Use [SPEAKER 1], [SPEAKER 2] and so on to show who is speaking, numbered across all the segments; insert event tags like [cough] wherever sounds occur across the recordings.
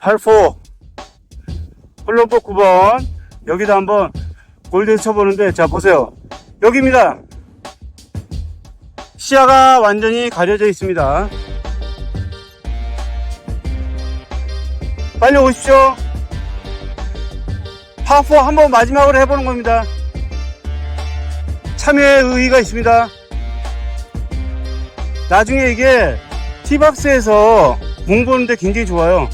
[SPEAKER 1] 8포 홀로포 9번. 여기다 한번 골든 쳐보는데 자 보세요. 여기입니다. 시야가 완전히 가려져 있습니다. 빨리 오십시오. 파4 한번 마지막으로 해보는 겁니다. 참여의 의의가 있습니다. 나중에 이게 티박스에서 공부하는데 굉장히 좋아요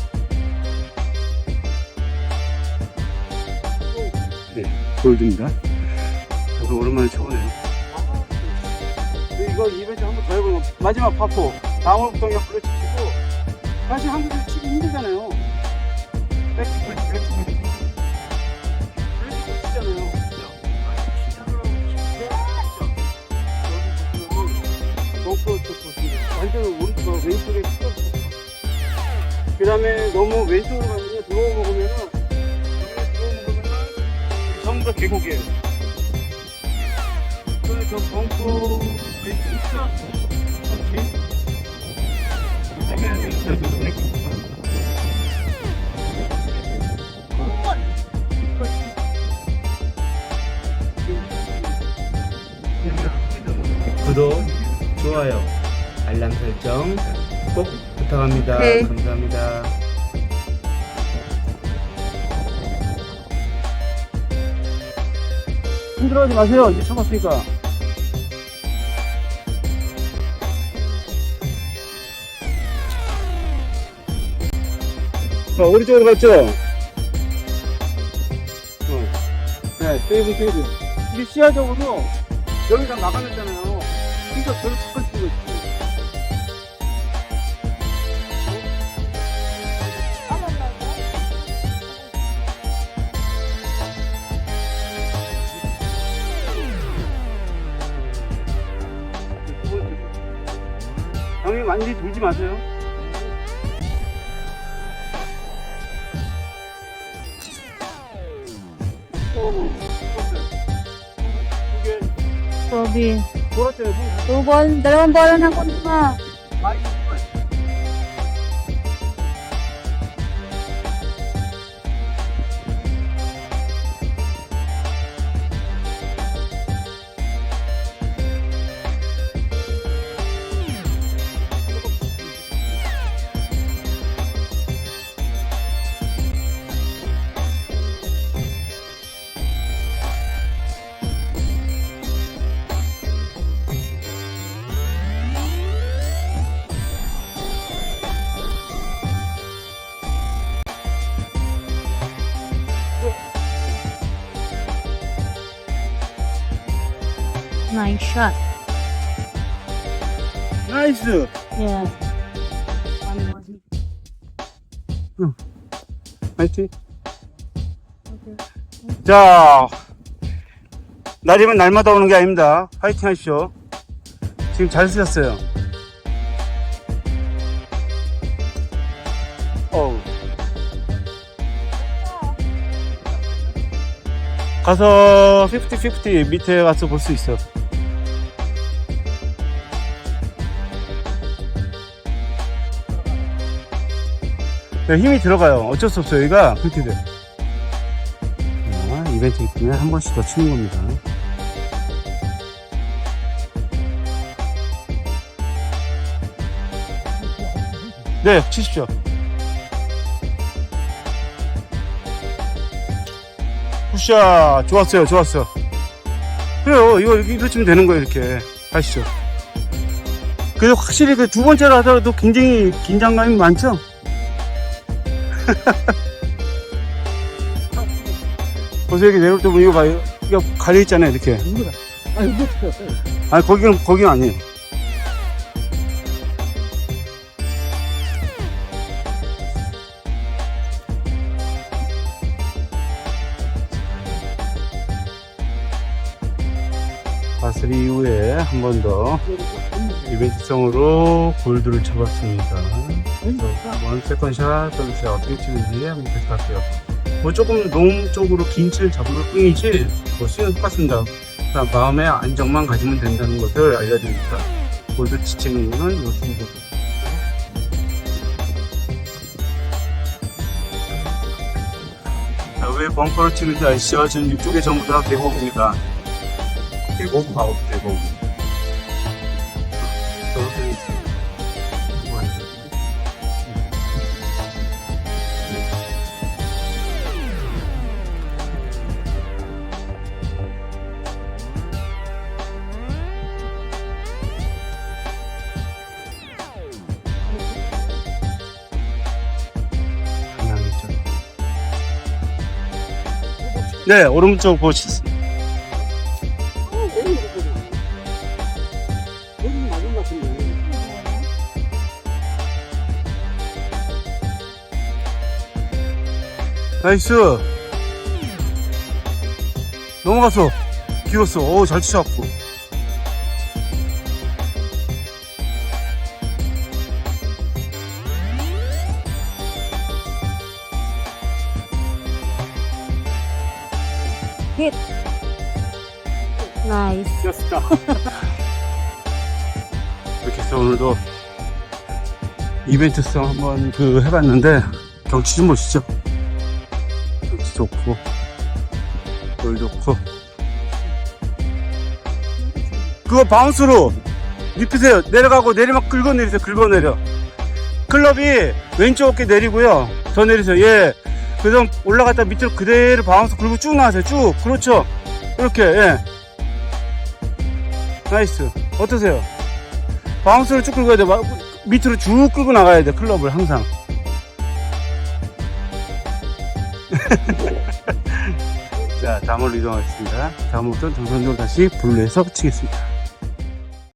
[SPEAKER 1] 골드입니다. 저도 오랜만에 쳐보네요. 이거 이벤트 한번 더 해보면 마지막 파포 다음부터 그냥 불러치고 사실 한국에서 치기 힘들잖아요. 백스플 백스플 블랙스플 치잖아요. 벙커 쳤고 완전 오른쪽 왼쪽에 그 다음에 너무 왼쪽으로 가면 들어오 먹으면은 전부 다 계곡이에요. 그래서 저 있어. 구독, 좋아요, 알람 설정 꼭 부탁합니다.
[SPEAKER 2] 네.
[SPEAKER 1] 감사합니다. 힘들어하지 마세요. 이제 쳐봤으니까. 자, 오른쪽으로 갔죠? 어. 네, 세이브, 세이브. 이게 시야적으로 여기가 막아냈잖아요. 그러니까 저를 축할 형님 완전히 돌지 마세요.
[SPEAKER 2] Two ball, dalawang bola na kunin mo. Nice shot.
[SPEAKER 1] 나이스.
[SPEAKER 2] Yeah. One more.
[SPEAKER 1] 파이팅. 자, 날이면 날마다 오는 게 아닙니다. 파이팅 하십시오. 지금 잘 쓰셨어요. 어우. 가서 50-50 밑에 가서 볼 수 있어. 네, 힘이 들어가요. 어쩔 수 없어요. 여기가 그렇게 돼. 자, 이벤트 있으면 한 번씩 더 치는 겁니다. 네, 치십시오. 푸샤, 좋았어요, 좋았어. 그래요, 이거 이렇게 치면 되는 거예요, 이렇게. 가시죠. 그래도 확실히 그 두 번째로 하더라도 굉장히 긴장감이 많죠? [laughs] 보세요, 여기 내려올 때 보면 이거 봐요. 이거 가려있잖아요, 이렇게. 아니, 거기는, 거기는 아니에요. 바슬 이후에 한 번 더 이벤트성으로 골드를 쳐봤습니다. 원 세컨샷, 서비스 어떻게 치는지 한번 부탁할게요. 뭐 조금 농 쪽으로 긴 채를 잡을 뿐이지 뭐 스윙은 똑같습니다. 그냥 마음의 안정만 가지면 된다는 것을 알려드립니다. 골드 치치는 거는 요 정도. 왜 벙커를 치는지 아시죠? 지금 이쪽에 전부 다 계곡입니다. 계곡, 아웃 계곡. 네, 오른쪽 보시죠. 나이스. 넘어갔어. 길었어. 오, 잘 치셨고.
[SPEAKER 2] Nice.
[SPEAKER 1] 뛰었다. [laughs] 이렇게 해서 오늘도 이벤트성 한번 그 해봤는데 경치 좀 보시죠. 좋고, 돌 좋고. 그거 바운스로 눕히세요. 내려가고 내리막 긁어내리세요. 긁어내려. 클럽이 왼쪽 어깨 내리고요. 더 내리세요. 예. 그래서 올라갔다 밑으로 그대로 바운스 긁고 쭉 나가세요. 쭉. 그렇죠. 이렇게, 예. 나이스. 어떠세요? 바운스를 쭉 긁어야 돼. 막 밑으로 쭉 끌고 나가야 돼. 클럽을 항상. [laughs] 자, 다음으로 이동하겠습니다. 다음부터 정선적으로 다시 블루에서 치겠습니다.